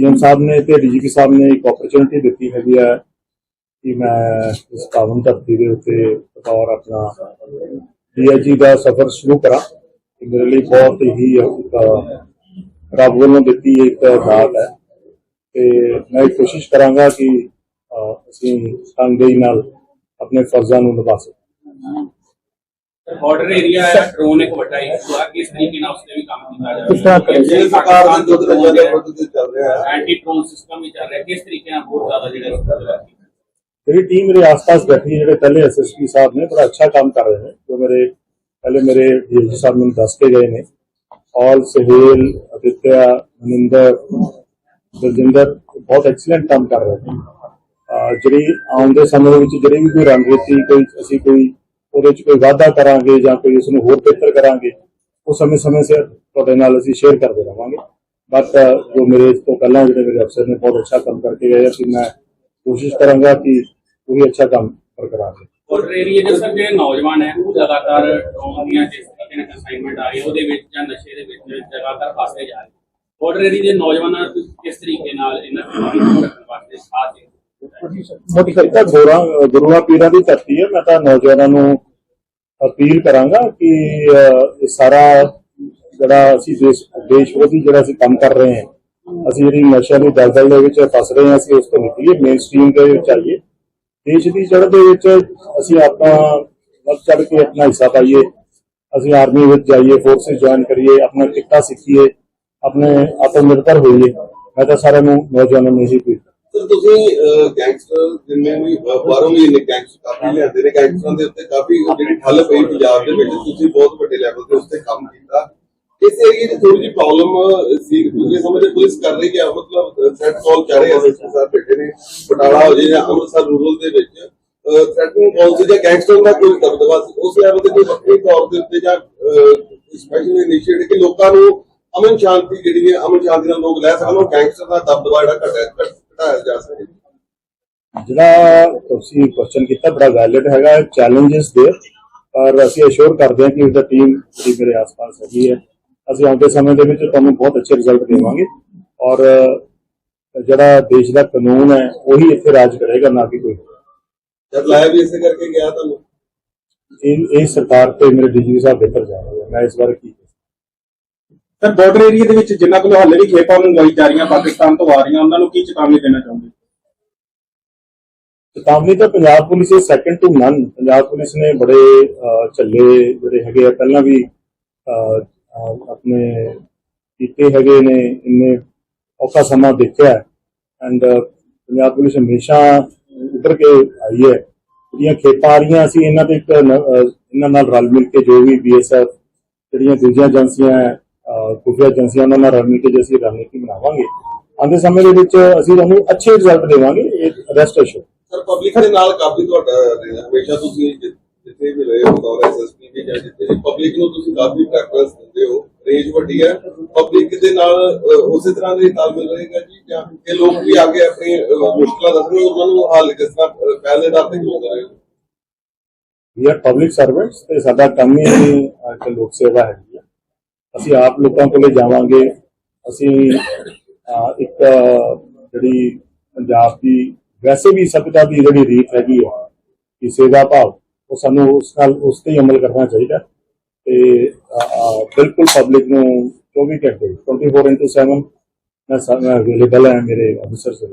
CM ਸਾਹਿਬ ਨੇ ਤੇ DGP ਸਾਹਿਬ ਨੇ ਇੱਕ ਓਪਰਚੁਨਿਟੀ ਦਿੱਤੀ ਹੈਗੀ ਆ ਕਿ ਮੈਂ ਇਸ ਕਾਨੂੰਨ ਧਰਤੀ ਦੇ ਉੱਤੇ ਬਤੌਰ ਆਪਣਾ ਡੀਆਈਜੀ ਦਾ ਸਫ਼ਰ ਸ਼ੁਰੂ ਕਰਾਂ। ਮੇਰੇ ਲਈ ਬਹੁਤ ਹੀ ਰੱਬ ਵੱਲੋਂ ਦਿੱਤੀ ਇੱਕ ਦਾਤ ਹੈ। ਤੇ ਮੈਂ ਕੋਸ਼ਿਸ਼ ਕਰਾਂਗਾ ਕਿ ਅਸੀਂ ਤੰਗਦੇਹੀ ਨਾਲ ਆਪਣੇ ਫਰਜ਼ਾਂ ਨੂੰ ਨਿਭਾ ਸਕੀਏ। ਬਾਰਡਰ ਏਰੀਆ ਹੈ ਡਰੋਨ ਇੱਕ ਵੱਡਾ ਇਸ਼ੂ ਆ ਕਿਸ ਤਰੀਕੇ ਨਾਲ ਉਸ ਤੇ ਵੀ ਕੰਮ ਕੀਤਾ ਜਾ ਕਿਸ ਤਰ੍ਹਾਂ ਕਰੀਏ? ਜੇ ਸਰਕਾਰ ਦੇ ਦੁੱਧ ਰਜਾ ਦੇ ਵਿਰੁੱਧ ਤੇ ਚੱਲ ਰਿਹਾ ਹੈ ਐਂਟੀ ਡਰੋਨ ਸਿਸਟਮ ਵੀ ਚੱਲ ਰਿਹਾ ਕਿਸ ਤਰੀਕੇ ਨਾਲ ਬਹੁਤ ਜ਼ਿਆਦਾ ਜਿਹੜਾ ਇਸ ਤਰ੍ਹਾਂ ਦਾ ਮੇਰੀ ਟੀਮ ਮੇਰੇ ਆਸ-ਪਾਸ ਬੈਠੀ ਹੈ ਜਿਹੜੇ ਪਹਿਲੇ ਐਸਐਸਪੀ ਸਾਹਿਬ ਨੇ ਬੜਾ ਅੱਛਾ ਕੰਮ ਕਰ ਰਹੇ ਨੇ ਜੋ ਮੇਰੇ ਪਹਿਲੇ ਮੇਰੇ ਡੀਜੀ ਸਾਹਿਬ ਮੈਨੂੰ ਦੱਸ ਕੇ ਗਏ ਨੇ ਔਲ ਸੁਹੇਲ ਅਦਿੱਤਿਆ ਮਨਿੰਦਰ ਦਰਜਿੰਦਰ ਬਹੁਤ ਐਕਸੀਲੈਂਟ ਕੰਮ ਕਰ ਰਹੇ ਨੇ ਅਹ ਜਿਹੜੀ ਆਉਣ ਦੇ ਸਮੇਂ ਵਿੱਚ ਜਿਹੜੀ ਵੀ ਕੋਈ ਰਣਨੀਤੀ ਕੋਈ ਅਸੀਂ ਕੋਈ ਉਹਦੇ ਚ ਕੋਈ ਵਾਧਾ ਕਰਾਂਗੇ ਜਾਂ ਕੋਈ ਉਸ ਨੂੰ ਹੋਰ ਬਿਹਤਰ ਕਰਾਂਗੇ, ਉਹ ਸਮੇਂ-ਸਮੇਂ ਸਿਰ ਤੁਹਾਡੇ ਨਾਲ ਅਸੀਂ ਸ਼ੇਅਰ ਕਰਦੇ ਰਹਾਂਗੇ ਬਟ ਜੋ ਮੇਰੇ ਇਸ ਤੋਂ ਪਹਿਲਾਂ ਜਿਹੜੇ ਮੇਰੇ ਅਫਸਰ ਨੇ ਬਹੁਤ ਅੱਛਾ ਕੰਮ ਕਰਕੇ ਗਏ ਸੀ ਮੈਂ ਕੋਸ਼ਿਸ਼ ਕਰਾਂਗਾ ਕਿ ਉਹ ਵੀ ਅੱਛਾ ਕੰਮ ਬਰਕਰਾਰ ਰਹੇ ਬਾਰਡਰ ਏਰੀਆ ਦੇ ਸਰ ਜਿਹੜੇ ਨੌਜਵਾਨ ਹੈ, ਉਹ ਲਗਾਤਾਰ ਡਰੋਨ ਦੀਆਂ ਜਿਸ ਤਰੀਕੇ ਨਾਲ ਅਸਾਈਨਮੈਂਟ ਆ ਰਹੀ ਹੈ, ਉਹਦੇ ਵਿੱਚ ਜਾਂ ਨਸ਼ੇ ਦੇ ਵਿੱਚ ਲਗਾਤਾਰ ਫਸਦੇ ਜਾ ਰਹੇ ਬਾਰਡਰ ਏਰੀਆ ਦੇ ਨੌਜਵਾਨਾਂ ਨੂੰ ਤੁਸੀਂ ਕਿਸ ਤਰੀਕੇ ਨਾਲ ਇਹਨਾਂ ਨੂੰ ਰੱਖਣ ਵਾਸਤੇ ਸਾਥ ਦੇ ਮੋਟੀ ਤਾਂ ਗੋਰਾ, ਗੁਰੂਆਂ ਪੀਰਾਂ ਦੀ ਧਰਤੀ ਹੈ। ਮੈਂ ਤਾਂ ਨੌਜਵਾਨਾਂ ਨੂੰ ਅਪੀਲ ਕਰਾਂਗਾ ਕਿ ਇਹ ਸਾਰਾ ਜਿਹੜਾ ਅਸੀਂ ਦੇਸ਼ ਦੇਸ਼ ਵਿਰੋਧੀ ਜਿਹੜਾ ਅਸੀਂ ਕੰਮ ਕਰ ਰਹੇ ਹਾਂ, ਅਸੀਂ ਜਿਹੜੀ ਨਸ਼ਿਆਂ ਦੀ ਦਲਦਲ ਦੇ ਵਿੱਚ ਫਸ ਰਹੇ ਹਾਂ, ਅਸੀਂ ਉਸ ਤੋਂ ਨਿਕਲੀਏ ਮੇਨ ਸਟ੍ਰੀਮ ਦੇ ਵਿੱਚ ਆਈਏ। ਦੇਸ਼ ਦੀ ਜੜ ਦੇ ਵਿੱਚ ਅਸੀਂ ਆਪਾਂ ਵੱਧ ਚੜ ਕੇ ਆਪਣਾ ਹਿੱਸਾ ਪਾਈਏ। ਅਸੀਂ ਆਰਮੀ ਵਿੱਚ ਜਾਈਏ ਫੋਰਸਿਸ ਜੁਆਇਨ ਕਰੀਏ, ਆਪਣਾ ਕਿੱਤਾ ਸਿੱਖੀਏ, ਆਪਣੇ ਆਤਮ ਨਿਰਭਰ ਹੋਈਏ। ਮੈਂ ਤਾਂ ਸਾਰਿਆਂ ਨੂੰ, ਨੌਜਵਾਨਾਂ ਨੂੰ ਇਹੀ ਸਰ, ਤੁਸੀਂ ਗੈਂਗਸਟਰ ਜਿੰਨੇ ਵੀ ਬਾਹਰੋਂ ਵੀ ਇੰਨੇ ਗੈਂਗਸਟਰ ਕਾਫੀ ਲਿਆਂਦੇ ਨੇ। ਗੈਂਗਸਟਰਾਂ ਦੇ ਉੱਤੇ ਕਾਫੀ ਜਿਹੜੀ ਠੱਲ ਪਈ ਪੰਜਾਬ ਦੇ ਵਿੱਚ, ਤੁਸੀਂ ਬਹੁਤ ਵੱਡੇ ਲੈਵਲ ਤੇ ਉਸ ਤੇ ਕੰਮ ਕੀਤਾ। ਇਸ ਏਰੀਏ ਦੀ ਥੋੜੀ ਜਿਹੀ ਪ੍ਰੋਬਲਮ ਸੀ। ਕਿਉਂਕਿ ਸਮਝੇ, ਪੁਲਿਸ ਕਰ ਰਹੀ ਹੈ, ਮਤਲਬ ਥ੍ਰੈਟ ਕਾਲ ਕਰ ਰਹੇ ਐਸਐਸਪੀ ਸਾਹਿਬ ਬੈਠੇ ਨੇ, ਬਟਾਲਾ ਹੋ ਜੇ ਜਾਂ ਅੰਮ੍ਰਿਤਸਰ ਰੂਰਲ ਦੇ ਵਿੱਚ। ਥ੍ਰੈਟਿੰਗ ਕਾਲ ਸੀ ਜਾਂ ਗੈਂਗਸਟਰ ਦਾ ਕੋਈ ਦਬਦਬਾ ਸੀ, ਉਸ ਲੈਵਲ ਤੇ ਕੋਈ ਵੱਖਰੇ ਤੌਰ ਦੇ ਉੱਤੇ ਜਾਂ ਸਪੈਸ਼ਲ ਇਨੀਸ਼ੀਏਟਿਵ ਕਿ ਲੋਕਾਂ ਨੂੰ ਅਮਨ ਸ਼ਾਂਤੀ ਜਿਹੜੀ ਹੈ, ਅਮਨ ਸ਼ਾਂਤੀ ਨਾਲ ਲੋਕ ਲੈ ਸਕਣ, ਉਹ ਗੈਂਗਸਟਰ ਦਾ ਦਬਦਬਾ ਜਿਹੜਾ ਘਟਿਆ। ਕੀਤਾ ਜਾ ਸਕੇ ਜਿਹੜਾ ਤੁਸੀਂ ਕੁਐਸਚਨ ਕੀਤਾ ਬੜਾ ਵੈਲਿਡ ਹੈਗਾ ਚੈਲੰਜਸ ਦੇ ਪਰ ਅਸੀਂ ਅਸ਼ੋਰ ਕਰਦੇ ਹਾਂ ਕਿ ਇਸ ਦਾ ਟੀਮ ਜਿਹੜੀ ਮੇਰੇ ਆਸ-ਪਾਸ ਹੈਗੀ ਹੈ ਅਸੀਂ ਆਉਂਦੇ ਸਮੇਂ ਦੇ ਵਿੱਚ ਤੁਹਾਨੂੰ ਬਹੁਤ ਅੱਛੇ ਰਿਜ਼ਲਟ ਦੇਵਾਂਗੇ ਔਰ ਜਿਹੜਾ ਦੇਸ਼ ਦਾ ਕਾਨੂੰਨ ਹੈ ਉਹੀ ਇੱਥੇ ਰਾਜ ਕਰੇਗਾ ਨਾ ਕਿ ਕੋਈ ਜਦ ਲਾਇਆ ਵੀ ਇਸੇ ਕਰਕੇ ਗਿਆ ਤੁਹਾਨੂੰ ਇਹ ਇਹ ਸਰਕਾਰ ਤੇ ਮੇਰੇ ਡੀਜੀ ਸਾਹਿਬ ਬਿਹਤਰ ਜਾ ਰਹੇ ਹੈ ਮੈਂ ਇਸ ਬਾਰੇ ਕੀ ਸਰ ਬਾਰਡਰ ਏਰੀਆ ਦੇ ਵਿੱਚ ਜਿੰਨਾ ਕੋਲ ਹਾਲੇ ਵੀ ਖੇਪਾਂ ਮੰਗਵਾਈ ਜਾ ਰਹੀਆਂ ਪਾਕਿਸਤਾਨ ਤੋਂ ਆ ਰਹੀਆਂ ਉਹਨਾਂ ਨੂੰ ਕੀ ਚੇਤਾਵਨੀ ਦੇਣਾ ਚਾਹੁੰਦੇ ਚੇਤਾਵਨੀ ਤਾਂ ਪੰਜਾਬ ਪੁਲਿਸ ਦੇ second to none Punjab police ਨੇ ਬੜੇ ਅਹ, ਜਿਹੜੇ ਹੈਗੇ ਆ ਪਹਿਲਾਂ ਵੀ ਆਪਣੇ ਕੀਤੇ ਹੈਗੇ ਨੇ ਇੰਨੇ ਔਖਾ ਸਮਾਂ ਦੇਖਿਆ ਐਂਡ ਪੰਜਾਬ ਪੁਲਿਸ ਹਮੇਸ਼ਾ ਉੱਤਰ ਕੇ ਆਈ ਹੈ। ਜਿਹੜੀਆਂ ਖੇਪਾਂ ਆ ਰਹੀਆਂ ਅਸੀਂ ਇਹਨਾਂ ਤੇ ਇੱਕ ਇਹਨਾਂ ਨਾਲ ਰਲ ਮਿਲ ਕੇ ਜੋ ਵੀ ਬੀਐਸਐਫ ਜਿਹੜੀਆਂ ਦੂਜੀਆਂ ਏਜੰਸੀਆਂ ਹੈ, ਖੁਫੀਆ ਏਜੰਸੀਆਂ ਉਹਨਾਂ ਨਾਲ ਰਲ ਮਿਲ ਕੇ ਜੇ ਅਸੀਂ ਰਣਨੀਤੀ ਬਣਾਵਾਂਗੇ। ਆਉਂਦੇ ਸਮੇਂ ਦੇ ਵਿੱਚ ਅਸੀਂ ਤੁਹਾਨੂੰ ਅੱਛੇ ਰਿਜ਼ਲਟ ਦੇਵਾਂਗੇ ਇਹ ਰੈਸਟ ਅਸ਼ੋਰ ਸਰ ਪਬਲਿਕ ਦੇ ਨਾਲ ਕਾਫੀ ਤੁਹਾਡਾ ਰਿਹਾ। ਹਮੇਸ਼ਾ ਤੁਸੀਂ ਜਿੱਥੇ ਵੀ ਰਹੇ ਹੋ ਬਤੌਰ ਐਸਐਸਪੀ ਵੀ ਜਾਂ ਜਿੱਥੇ ਪਬਲਿਕ ਨੂੰ ਤੁਸੀਂ ਕਾਫੀ ਪ੍ਰੈਫਰੈਂਸ ਦਿੰਦੇ ਹੋ ਰੇਂਜ ਵੱਡੀ ਹੈ। ਪਬਲਿਕ ਦੇ ਨਾਲ ਉਸੇ ਤਰ੍ਹਾਂ ਦੇ ਤਾਲਮੇਲ ਰਹੇਗਾ ਜੀ ਜਾਂ ਇਹ ਲੋਕ ਵੀ ਕੇ ਆਪਣੀ ਮੁਸ਼ਕਲਾਂ ਦੱਸਣਗੇ ਉਹਨਾਂ ਨੂੰ ਹੱਲ ਕਿਸ ਤਰ੍ਹਾਂ ਪਹਿਲ ਦੇ ਤੇ ਕਰਾਂਗੇ ਵੀ ਆਰ ਪਬਲਿਕ ਸਰਵੈਂਟਸ ਤੇ ਸਾਡਾ ਕੰਮ ਹੀ ਇੱਕ ਲੋਕ ਸੇਵਾ ਹੈ। ਅਸੀਂ ਆਪ ਲੋਕਾਂ ਕੋਲੇ ਜਾਵਾਂਗੇ। ਅਸੀਂ ਇੱਕ, ਜਿਹੜੀ ਪੰਜਾਬ ਦੀ ਵੈਸੇ ਵੀ ਸਭਿਤਾ ਦੀ ਜਿਹੜੀ ਰੀਤ ਹੈਗੀ ਆ ਕਿ ਸੇਵਾ ਭਾਵ, ਉਹ ਸਾਨੂੰ ਉਸ ਨਾਲ, ਉਸ ਤੇ ਹੀ ਅਮਲ ਕਰਨਾ ਚਾਹੀਦਾ। ਤੇ ਬਿਲਕੁਲ ਪਬਲਿਕ ਨੂੰ 24 ਘੰਟੇ 24/7 ਮੈਂ ਅਵੇਲੇਬਲ ਹੈ ਮੇਰੇ ਅਫਸਰ ਸੇ